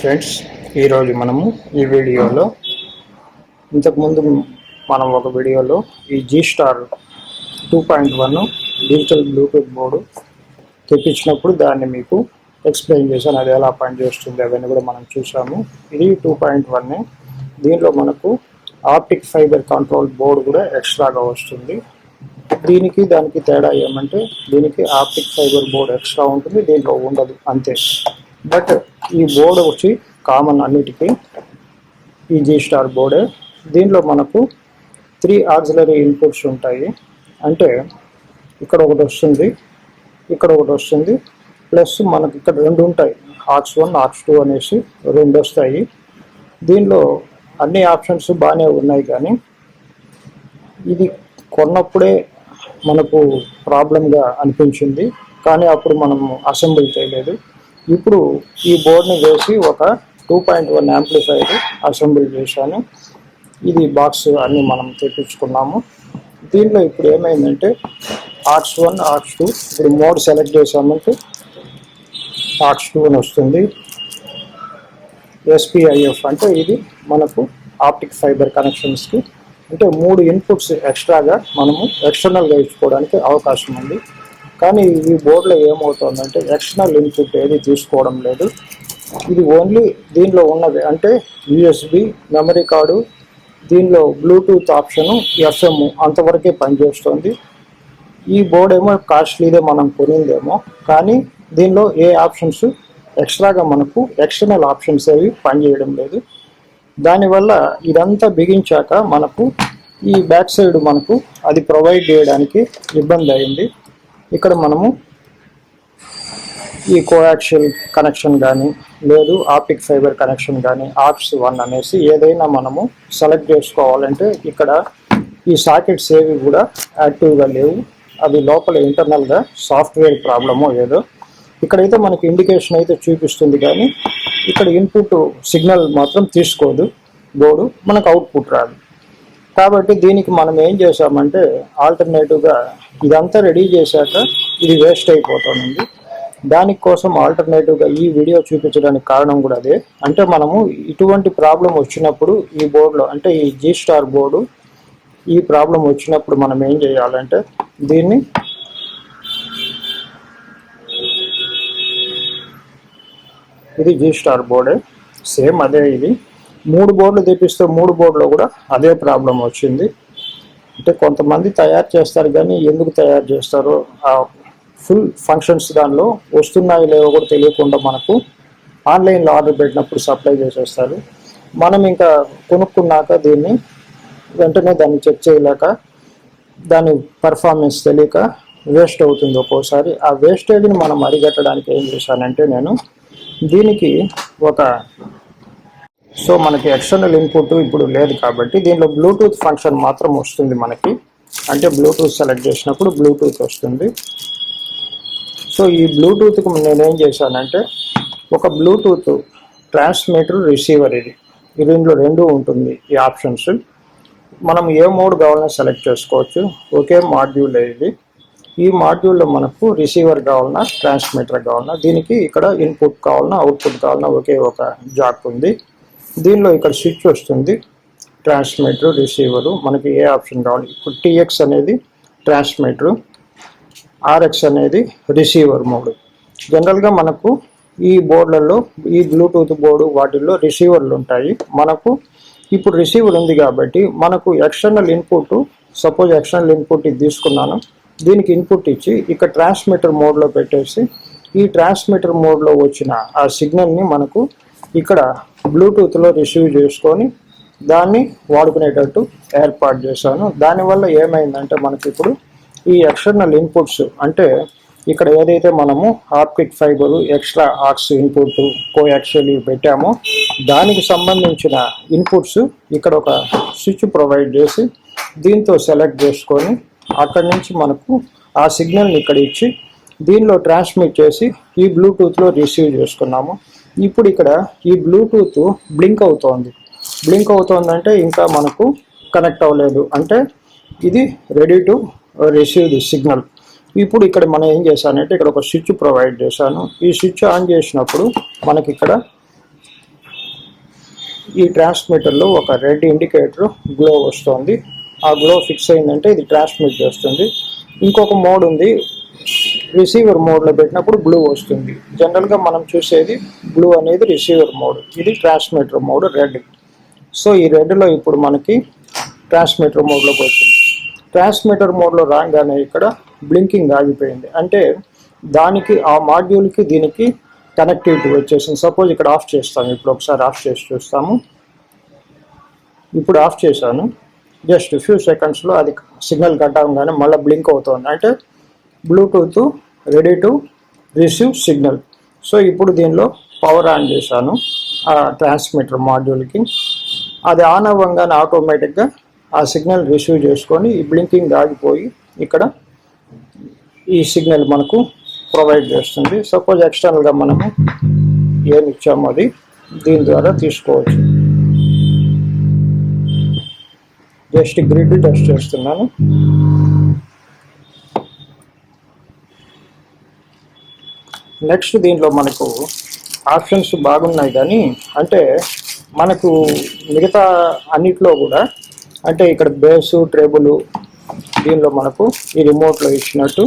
Friends ఈరోజు మనము ఈ వీడియోలో ఇంతకుముందు మనం ఒక వీడియోలో ఈ G star two point one digital Bluetooth board తెప్పించినప్పుడు దాన్ని మీకు ఎక్స్ప్లెయిన్ చేశాను అది ఎలా పనిచేస్తుంది అవన్నీ కూడా మనం చూసాము ఇది టూ పాయింట్ వన్ దీనిలో మనకు ఆప్టిక్ ఫైబర్ కంట్రోల్ బోర్డు కూడా ఎక్స్ట్రాగా వస్తుంది. దీనికి దానికి తేడా ఏమంటే దీనికి ఆప్టిక్ ఫైబర్ బోర్డు ఎక్స్ట్రా ఉంటుంది దీంట్లో ఉండదు అంతే. బట్ ఈ బోర్డు వచ్చి కామన్ అన్నిటికీ ఈ జీ స్టార్ బోర్డే. దీనిలో మనకు త్రీ ఆక్సిలరీ ఇన్పుట్స్ ఉంటాయి. అంటే ఇక్కడ ఒకటి వస్తుంది ఇక్కడ ఒకటి వస్తుంది ప్లస్ మనకి ఇక్కడ రెండు ఉంటాయి. ఆక్స్ వన్ ఆక్స్ టూ అనేసి రెండు వస్తాయి. దీనిలో అన్ని ఆప్షన్స్ బాగానే ఉన్నాయి కానీ ఇది కొన్నప్పుడే మనకు ప్రాబ్లంగా అనిపించింది. కానీ అప్పుడు మనం అసెంబ్లీ చేయలేదు. ఇప్పుడు ఈ బోర్డ్ని వేసి ఒక two point one amplifier assembly చేశాను. ఇది బాక్స్ అన్నీ మనం తెప్పించుకున్నాము. దీనిలో ఇప్పుడు ఏమైందంటే ఆర్ట్స్ వన్ ఆర్ట్స్ టూ ఇప్పుడు మోడ్ సెలెక్ట్ చేసామంటే ఆర్ట్స్ టూ అని వస్తుంది. ఎస్పిఐఎఫ్ అంటే ఇది మనకు ఆప్టిక్ ఫైబర్ కనెక్షన్స్కి. అంటే మూడు ఇన్పుట్స్ ఎక్స్ట్రాగా మనము ఎక్స్టర్నల్గా ఇచ్చుకోవడానికి అవకాశం ఉంది. కానీ ఈ బోర్డులో ఏమవుతుందంటే ఎక్స్టర్నల్ ఇన్పుట్ ఏది తీసుకోవడం లేదు. ఇది ఓన్లీ దీనిలో ఉన్నది అంటే యూఎస్బి మెమరీ కార్డు దీనిలో బ్లూటూత్ ఆప్షను ఎఫ్ఎం అంతవరకే పనిచేస్తుంది. ఈ బోర్డు ఏమో కాస్ట్లీదే మనం కొనిందేమో కానీ దీనిలో ఏ ఆప్షన్స్ ఎక్స్ట్రాగా మనకు ఎక్స్టర్నల్ ఆప్షన్స్ అవి పనిచేయడం లేదు. దానివల్ల ఇదంతా బిగించాక మనకు ఈ బ్యాక్ సైడ్ మనకు అది ప్రొవైడ్ చేయడానికి ఇబ్బంది అయింది. ఇక్కడ మనము ఈ కోయాక్షన్ కనెక్షన్ కానీ లేదు ఆప్టిక్ ఫైబర్ కనెక్షన్ కానీ ఆప్స్ వన్ అనేసి ఏదైనా మనము సెలెక్ట్ చేసుకోవాలంటే ఇక్కడ ఈ సాకెట్స్ ఏవి కూడా యాక్టివ్గా లేవు. అవి లోపల ఇంటర్నల్గా సాఫ్ట్వేర్ ప్రాబ్లమో ఏదో. ఇక్కడైతే మనకి ఇండికేషన్ అయితే చూపిస్తుంది కానీ ఇక్కడ ఇన్పుట్ సిగ్నల్ మాత్రం తీసుకోదు. బోర్డు మనకు అవుట్పుట్ రాదు. కాబట్టి దీనికి మనం ఏం చేసామంటే ఆల్టర్నేటివ్గా ఇదంతా రెడీ చేశాక ఇది వేస్ట్ అయిపోతుంది దానికోసం ఆల్టర్నేటివ్గా ఈ వీడియో చూపించడానికి కారణం కూడా అదే. అంటే మనము ఇటువంటి ప్రాబ్లం వచ్చినప్పుడు ఈ బోర్డులో అంటే ఈ జీ స్టార్ బోర్డు ఈ ప్రాబ్లం వచ్చినప్పుడు మనం ఏం చేయాలంటే దీన్ని ఇది జీ స్టార్ బోర్డే సేమ్ అదే ఇది. మూడు బోర్డులు తెప్పిస్తే మూడు బోర్డులో కూడా అదే ప్రాబ్లం వచ్చింది. అంటే కొంతమంది తయారు చేస్తారు కానీ ఎందుకు తయారు చేస్తారో ఆ ఫుల్ ఫంక్షన్స్ దానిలో వస్తున్నాయి లేవో కూడా తెలియకుండా మనకు ఆన్లైన్లో ఆర్డర్ పెట్టినప్పుడు సప్లై చేసేస్తారు. మనం ఇంకా కొనుక్కున్నాక దీన్ని వెంటనే దాన్ని చెక్ చేయలేక దాని పర్ఫార్మెన్స్ తెలియక వేస్ట్ అవుతుంది ఒక్కోసారి. ఆ వేస్టేజ్ని మనం అరిగట్టడానికి ఏం చేశానంటే నేను దీనికి ఒక సో మనకి ఎక్స్టర్నల్ ఇన్పుట్ ఇప్పుడు లేదు కాబట్టి దీనిలో బ్లూటూత్ ఫంక్షన్ మాత్రం వస్తుంది మనకి. అంటే బ్లూటూత్ సెలెక్ట్ చేసినప్పుడు బ్లూటూత్ వస్తుంది. సో ఈ బ్లూటూత్కి నేనేం చేశానంటే ఒక బ్లూటూత్ ట్రాన్స్మిటర్ రిసీవర్ ఇది. దీంట్లో రెండు ఉంటుంది ఈ ఆప్షన్స్ మనం ఏ మోడ్ కావాలన్నా సెలెక్ట్ చేసుకోవచ్చు. ఒకే మాడ్యూల్ ఇది. ఈ మాడ్యూల్లో మనకు రిసీవర్ కావాలన్నా ట్రాన్స్మిటర్ కావాలన్నా దీనికి ఇక్కడ ఇన్పుట్ కావాలన్నా అవుట్పుట్ కావాలన్నా ఒకే ఒక జాక్ ఉంది. దీనిలో ఇక్కడ స్విచ్ వస్తుంది. ట్రాన్స్మిటర్ రిసీవరు మనకి ఏ ఆప్షన్ కావాలి ఇప్పుడు టీఎక్స్ అనేది ట్రాన్స్మిటర్ ఆర్ఎక్స్ అనేది రిసీవర్ మోడ్ జనరల్గా మనకు ఈ బోర్డులలో ఈ బ్లూటూత్ బోర్డు వాటిల్లో రిసీవర్లు ఉంటాయి. మనకు ఇప్పుడు రిసీవర్ ఉంది కాబట్టి మనకు external input suppose external input ఇది తీసుకున్నాను. దీనికి ఇన్పుట్ ఇచ్చి ఇక్కడ ట్రాన్స్మిటర్ మోడ్లో పెట్టేసి ఈ ట్రాన్స్మిటర్ మోడ్లో వచ్చిన ఆ సిగ్నల్ని మనకు ఇక్కడ బ్లూటూత్లో రిసీవ్ చేసుకొని దాన్ని వాడుకునేటట్టు ఏర్పాటు చేశాను. దానివల్ల ఏమైందంటే మనకి ఇప్పుడు ఈ ఎక్స్టర్నల్ ఇన్పుట్స్ అంటే ఇక్కడ ఏదైతే మనము optic fibre extra aux input coaxial పెట్టామో దానికి సంబంధించిన ఇన్పుట్స్ ఇక్కడ ఒక స్విచ్ ప్రొవైడ్ చేసి దీంతో సెలెక్ట్ చేసుకొని అక్కడి నుంచి మనకు ఆ సిగ్నల్ని ఇక్కడ ఇచ్చి దీనిలో ట్రాన్స్మిట్ చేసి ఈ బ్లూటూత్లో రిసీవ్ చేసుకున్నాము. ఇప్పుడు ఇక్కడ ఈ బ్లూటూత్ బ్లింక్ అవుతోంది. బ్లింక్ అవుతోందంటే ఇంకా మనకు కనెక్ట్ అవ్వలేదు. అంటే ఇది ready to receive the signal ఇప్పుడు ఇక్కడ మనం ఏం చేశానంటే ఇక్కడ ఒక స్విచ్ ప్రొవైడ్ చేశాను. ఈ స్విచ్ ఆన్ చేసినప్పుడు మనకి ఇక్కడ ఈ ట్రాన్స్మిటర్లో ఒక రెడ్ ఇండికేటర్ గ్లో వస్తుంది. ఆ గ్లో ఫిక్స్ అయిందంటే ఇది ట్రాన్స్మిట్ చేస్తుంది. ఇంకొక మోడ్ ఉంది. రిసీవర్ మోడ్లో పెట్టినప్పుడు బ్లూ వస్తుంది. జనరల్గా మనం చూసేది బ్లూ అనేది రిసీవర్ మోడ్ ఇది ట్రాన్స్మిటర్ మోడ్ రెడ్ సో ఈ రెడ్లో ఇప్పుడు మనకి ట్రాన్స్మిటర్ మోడ్లోకి వచ్చింది. ట్రాన్స్మిటర్ మోడ్లో రాగానే ఇక్కడ బ్లింకింగ్ ఆగిపోయింది. అంటే దానికి ఆ మాడ్యూల్కి దీనికి కనెక్టివిటీ వచ్చేసింది. సపోజ్ ఇక్కడ ఆఫ్ చేస్తాము ఇప్పుడు ఒకసారి ఆఫ్ చేసి చూస్తాము. ఇప్పుడు ఆఫ్ చేశాను. జస్ట్ ఫ్యూ సెకండ్స్లో అది సిగ్నల్ కట్ అవ్వగానే మళ్ళీ బ్లింక్ అవుతుంది. అంటే Bluetooth ready to receive signal. So ఇప్పుడు దీనిలో పవర్ ఆన్ చేశాను ఆ ట్రాన్స్మిటర్ మాడ్యూల్కి. అది ఆన్ అవ్వగానే ఆటోమేటిక్గా ఆ సిగ్నల్ రిసీవ్ చేసుకొని ఈ బ్లింకింగ్ ఆగిపోయి ఇక్కడ ఈ సిగ్నల్ మనకు ప్రొవైడ్ చేస్తుంది. సపోజ్ ఎక్స్టర్నల్గా మనము ఏమి ఇచ్చామో అది దీని ద్వారా తీసుకోవచ్చు. జస్ట్ గ్రిడ్ టెస్ట్ చేస్తున్నాను. నెక్స్ట్ దీంట్లో మనకు ఆప్షన్స్ బాగున్నాయి కానీ అంటే మనకు మిగతా అన్నిట్లో కూడా అంటే ఇక్కడ బేసు ట్రేబుల్ దీనిలో మనకు ఈ రిమోట్లో ఇచ్చినట్టు.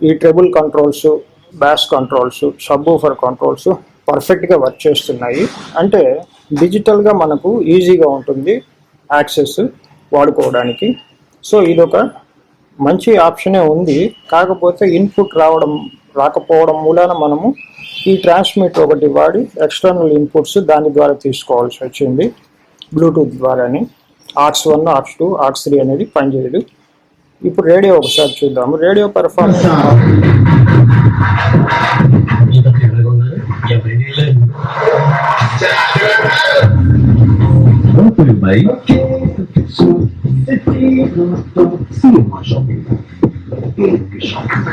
ఈ treble controls bass controls subwoofer controls పర్ఫెక్ట్గా వర్క్ చేస్తున్నాయి. అంటే డిజిటల్గా మనకు ఈజీగా ఉంటుంది యాక్సెస్ వాడుకోవడానికి. సో ఇదొక మంచి ఆప్షనే ఉంది. కాకపోతే ఇన్పుట్ రావడం రాకపోవడం మూలాన మనము ఈ ట్రాన్స్మిటర్ ఒకటి వాడి ఎక్స్టర్నల్ ఇన్పుట్స్ దాని ద్వారా తీసుకోవాల్సి వచ్చింది. Bluetooth ద్వారాని. Arts one arts two arts three అనేది పనిచేయదు. ఇప్పుడు రేడియో ఒకసారి చూద్దాము. Radio performance So the day I don't see my shopping bag, shopping.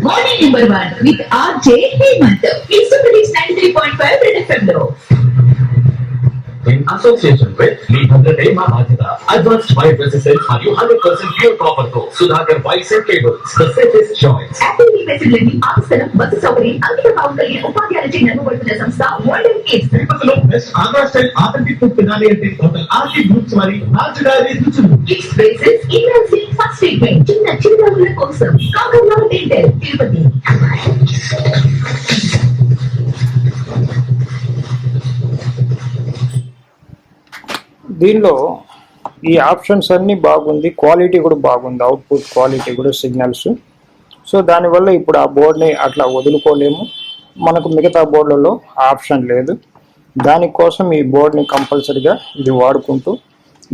Morning number one with RJ Hemant, Pizza Police 93.5 Red FM. In association with మీ భద్రతే మా బాధ్యత advanced wire resistance మరియు hundred percent pure copper తో Sudhakar wires and cables the safest choice activity మెసేజ్లని అవసరం bus సౌకర్యం అంకిత భావం కలిగిన ఉపాధ్యాయులచే నమ్మబడుతున్న సంస్థ model kids తిరుపతిలో best Andhra style authentic food తినాలి అంటే హోటల్ ఆర్టీ గ్రూప్స్ మరి రాజుగారి రుచులు కిడ్స్ ప్లేసెస్ ఇన్నర్సీ ఫస్ట్ ట్రీట్మెంట్ చిన్న చిరునవ్వుల కోసం కాకర్లా డెంటల్ తిరుపతి దీనిలో ఈ ఆప్షన్స్ అన్నీ బాగుంది క్వాలిటీ కూడా బాగుంది అవుట్పుట్ క్వాలిటీ కూడా సిగ్నల్స్. సో దానివల్ల ఇప్పుడు ఆ బోర్డ్ని అట్లా వదులుకోలేము. మనకు మిగతా బోర్డులలో ఆప్షన్ లేదు. దానికోసం ఈ బోర్డ్ని కంపల్సరిగా ఇది వాడుకుంటూ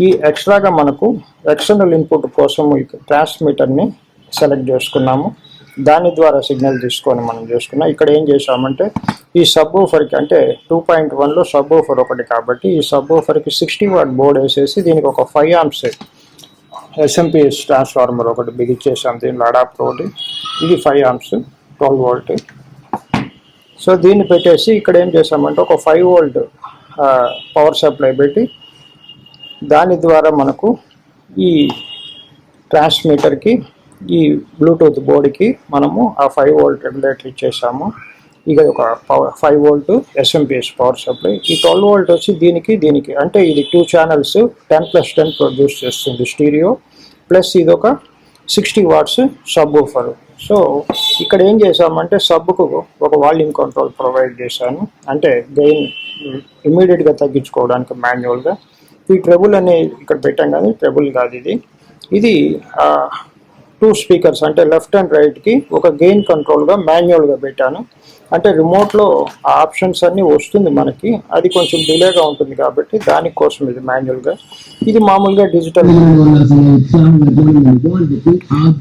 ఈ ఎక్స్ట్రాగా మనకు ఎక్స్టర్నల్ ఇన్పుట్ కోసం ఈ ట్రాన్స్మిటర్ని సెలెక్ట్ చేసుకున్నాము. దాని ద్వారా సిగ్నల్ తీసుకొని మనం చేసుకున్నాం. ఇక్కడ ఏం చేసామంటే ఈ సబ్కి అంటే టూ పాయింట్ వన్లో సబ్ ఊఫర్ ఒకటి కాబట్టి ఈ సబ్కి సిక్స్టీ వాట్ బోర్డ్ వేసేసి దీనికి ఒక ఫైవ్ ఆమ్స్ ఎస్ఎంపిఎస్ ట్రాన్స్ఫార్మర్ ఒకటి బిగిచ్చేసాం దీనిలో అడాప్టర్ ఒకటి ఇది five amps twelve volt. So దీన్ని పెట్టేసి ఇక్కడ ఏం చేసామంటే ఒక ఫైవ్ వోల్ట్ పవర్ సప్లై పెట్టి దాని ద్వారా మనకు ఈ ట్రాన్స్మీటర్కి ఈ బ్లూటూత్ బోర్డుకి మనము ఆ ఫైవ్ వోల్ట్ రెగ్యులేటర్ ఇచ్చేసాము. ఇక ఒక power five volt SMPS power supply ఈ ట్వెల్వ్ వోల్ట్ వచ్చి దీనికి దీనికి అంటే ఇది two channels ten plus ten produce చేస్తుంది స్టీరియో ప్లస్ ఇది ఒక sixty watts subwoofer so ఇక్కడ ఏం చేసామంటే సబ్కు ఒక వాల్యూమ్ కంట్రోల్ ప్రొవైడ్ చేశాను. అంటే గెయిన్ ఇమీడియట్గా తగ్గించుకోవడానికి మాన్యువల్గా ఈ ట్రెబుల్ అనే ఇక్కడ పెట్టాం కానీ ట్రెబుల్ కాదు ఇది. ఇది టూ స్పీకర్స్ అంటే లెఫ్ట్ అండ్ రైట్కి ఒక గెయిన్ కంట్రోల్గా మాన్యువల్గా పెట్టాను. అంటే రిమోట్లో ఆ ఆప్షన్స్ అన్నీ వస్తుంది మనకి అది కొంచెం డిలేగా ఉంటుంది కాబట్టి దానికోసం ఇది మాన్యువల్గా ఇది మామూలుగా డిజిటల్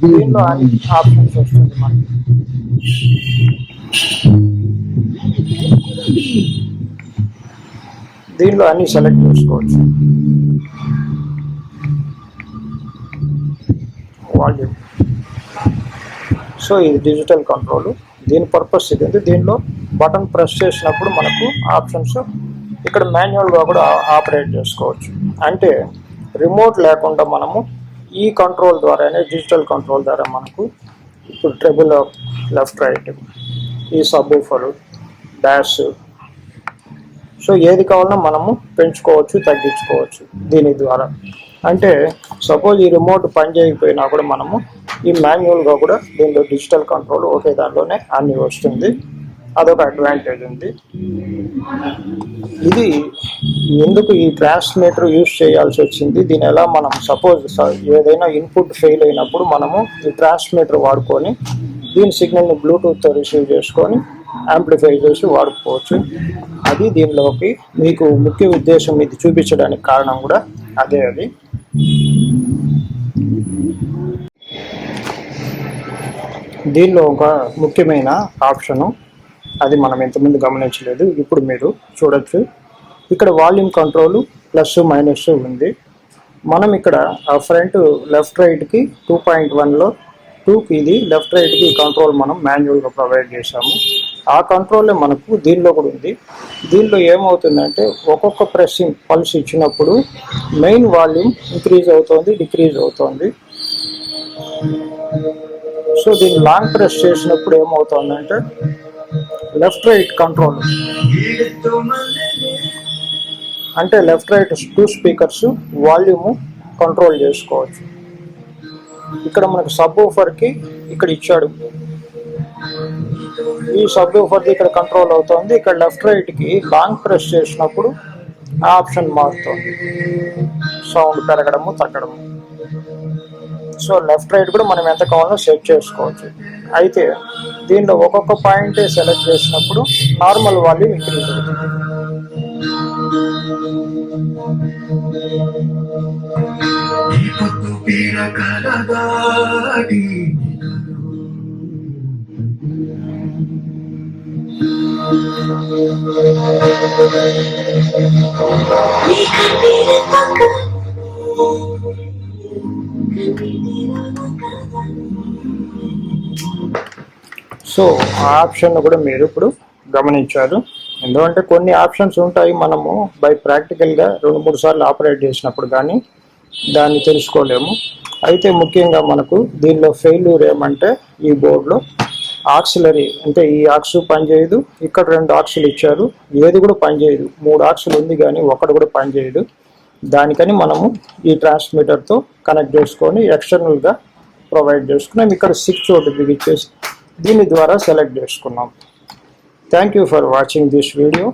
దీనిలో అన్ని ఆప్షన్స్ వస్తుంది మనకి. దీనిలో అన్ని సెలెక్ట్ చేసుకోవచ్చు. వాల్యూమ్ సో ఇది డిజిటల్ కంట్రోల్ దీని పర్పస్ ఇది ఉంది దీనిలో బటన్ ప్రెస్ చేసినప్పుడు మనకు ఆప్షన్స్ ఇక్కడ మాన్యువల్గా కూడా ఆపరేట్ చేసుకోవచ్చు. అంటే రిమోట్ లేకుండా మనము ఈ కంట్రోల్ ద్వారానే డిజిటల్ కంట్రోల్ ద్వారా మనకు ఇప్పుడు ట్రెబుల్ లెఫ్ట్ రైట్ ఈ సబ్బూఫరు డాష్ సో ఏది కావాలన్నా మనము పెంచుకోవచ్చు తగ్గించుకోవచ్చు దీని ద్వారా. అంటే సపోజ్ ఈ రిమోట్ పని చేయకపోయినా కూడా మనము ఈ మాన్యువల్గా కూడా దీనిలో డిజిటల్ కంట్రోల్ ఒకే దానిలోనే అన్ని వస్తుంది. అదొక అడ్వాంటేజ్ ఉంది. ఇది ఎందుకు ఈ ట్రాన్స్మిటర్ యూజ్ చేయాల్సి వచ్చింది? దీని ఎలా మనం సపోజ్ ఏదైనా ఇన్పుట్ ఫెయిల్ అయినప్పుడు మనము ఈ ట్రాన్స్మిటర్ వాడుకొని దీని సిగ్నల్ని బ్లూటూత్తో రిసీవ్ చేసుకొని యాంప్లిఫై చేసి వాడుకోవచ్చు. అది దీనిలోకి మీకు ముఖ్య ఉద్దేశం ఇది చూపించడానికి కారణం కూడా అదే అది. దీనిలో ఒక ముఖ్యమైన ఆప్షను అది మనం ఇంతకుముందు గమనించలేదు ఇప్పుడు మీరు చూడొచ్చు. ఇక్కడ వాల్యూమ్ కంట్రోల్ ప్లస్ మైనస్ ఉంది. మనం ఇక్కడ ఆ ఫ్రంట్ లెఫ్ట్ రైట్కి టూ పాయింట్ వన్లో టూకి ఇది లెఫ్ట్ రైట్కి కంట్రోల్ మనం మాన్యువల్గా ప్రొవైడ్ చేసాము ఆ కంట్రోలే మనకు దీనిలో కూడా ఉంది. దీనిలో ఏమవుతుందంటే ఒక్కొక్క ప్రెస్సింగ్ పల్స్ ఇచ్చినప్పుడు మెయిన్ వాల్యూమ్ ఇంక్రీజ్ అవుతోంది డిక్రీజ్ అవుతోంది. సో దీన్ని లాంగ్ ప్రెస్ చేసినప్పుడు ఏమవుతుందంటే లెఫ్ట్ రైట్ కంట్రోల్ అంటే left right two speakers volume control చేసుకోవచ్చు. ఇక్కడ మనకు సబ్కి ఇక్కడ ఇచ్చాడు. ఈ సబ్ ఊఫర్ది ఇక్కడ కంట్రోల్ అవుతుంది. ఇక్కడ లెఫ్ట్ రైట్కి లాంగ్ ప్రెస్ చేసినప్పుడు ఆప్షన్ మారుతుంది. సౌండ్ పెరగడము తగ్గడము. సో లెఫ్ట్ రైట్ కూడా మనం ఎంత కావాలో సెట్ చేసుకోవచ్చు. అయితే దీనిలో ఒక్కొక్క పాయింట్ సెలెక్ట్ చేసినప్పుడు నార్మల్ వాల్యూమ్ ఇంక్రీజ్ అవుతుంది. సో ఆ ఆప్షన్ కూడా మీరు ఇప్పుడు గమనించారు. ఎందుకంటే కొన్ని ఆప్షన్స్ ఉంటాయి మనము బై ప్రాక్టికల్గా రెండు మూడు సార్లు ఆపరేట్ చేసినప్పుడు కానీ దాన్ని తెలుసుకోలేము. అయితే ముఖ్యంగా మనకు దీనిలో ఫెయిల్యూర్ ఏమంటే ఈ బోర్డులో ఆక్సిలరీ అంటే ఈ ఆక్స్ పనిచేయదు. ఇక్కడ రెండు ఆక్సులు ఇచ్చారు. ఏది కూడా పనిచేయదు. మూడు ఆక్సులు ఉంది కానీ ఒకటి కూడా పనిచేయదు. దానికని మనము ఈ ట్రాన్స్మిటర్తో కనెక్ట్ చేసుకొని ఎక్స్టర్నల్గా ప్రొవైడ్ చేసుకున్నాం. ఇక్కడ సిక్స్ చోటు బిగిచ్చేసి దీని ద్వారా సెలెక్ట్ చేసుకున్నాం. Thank you for watching this video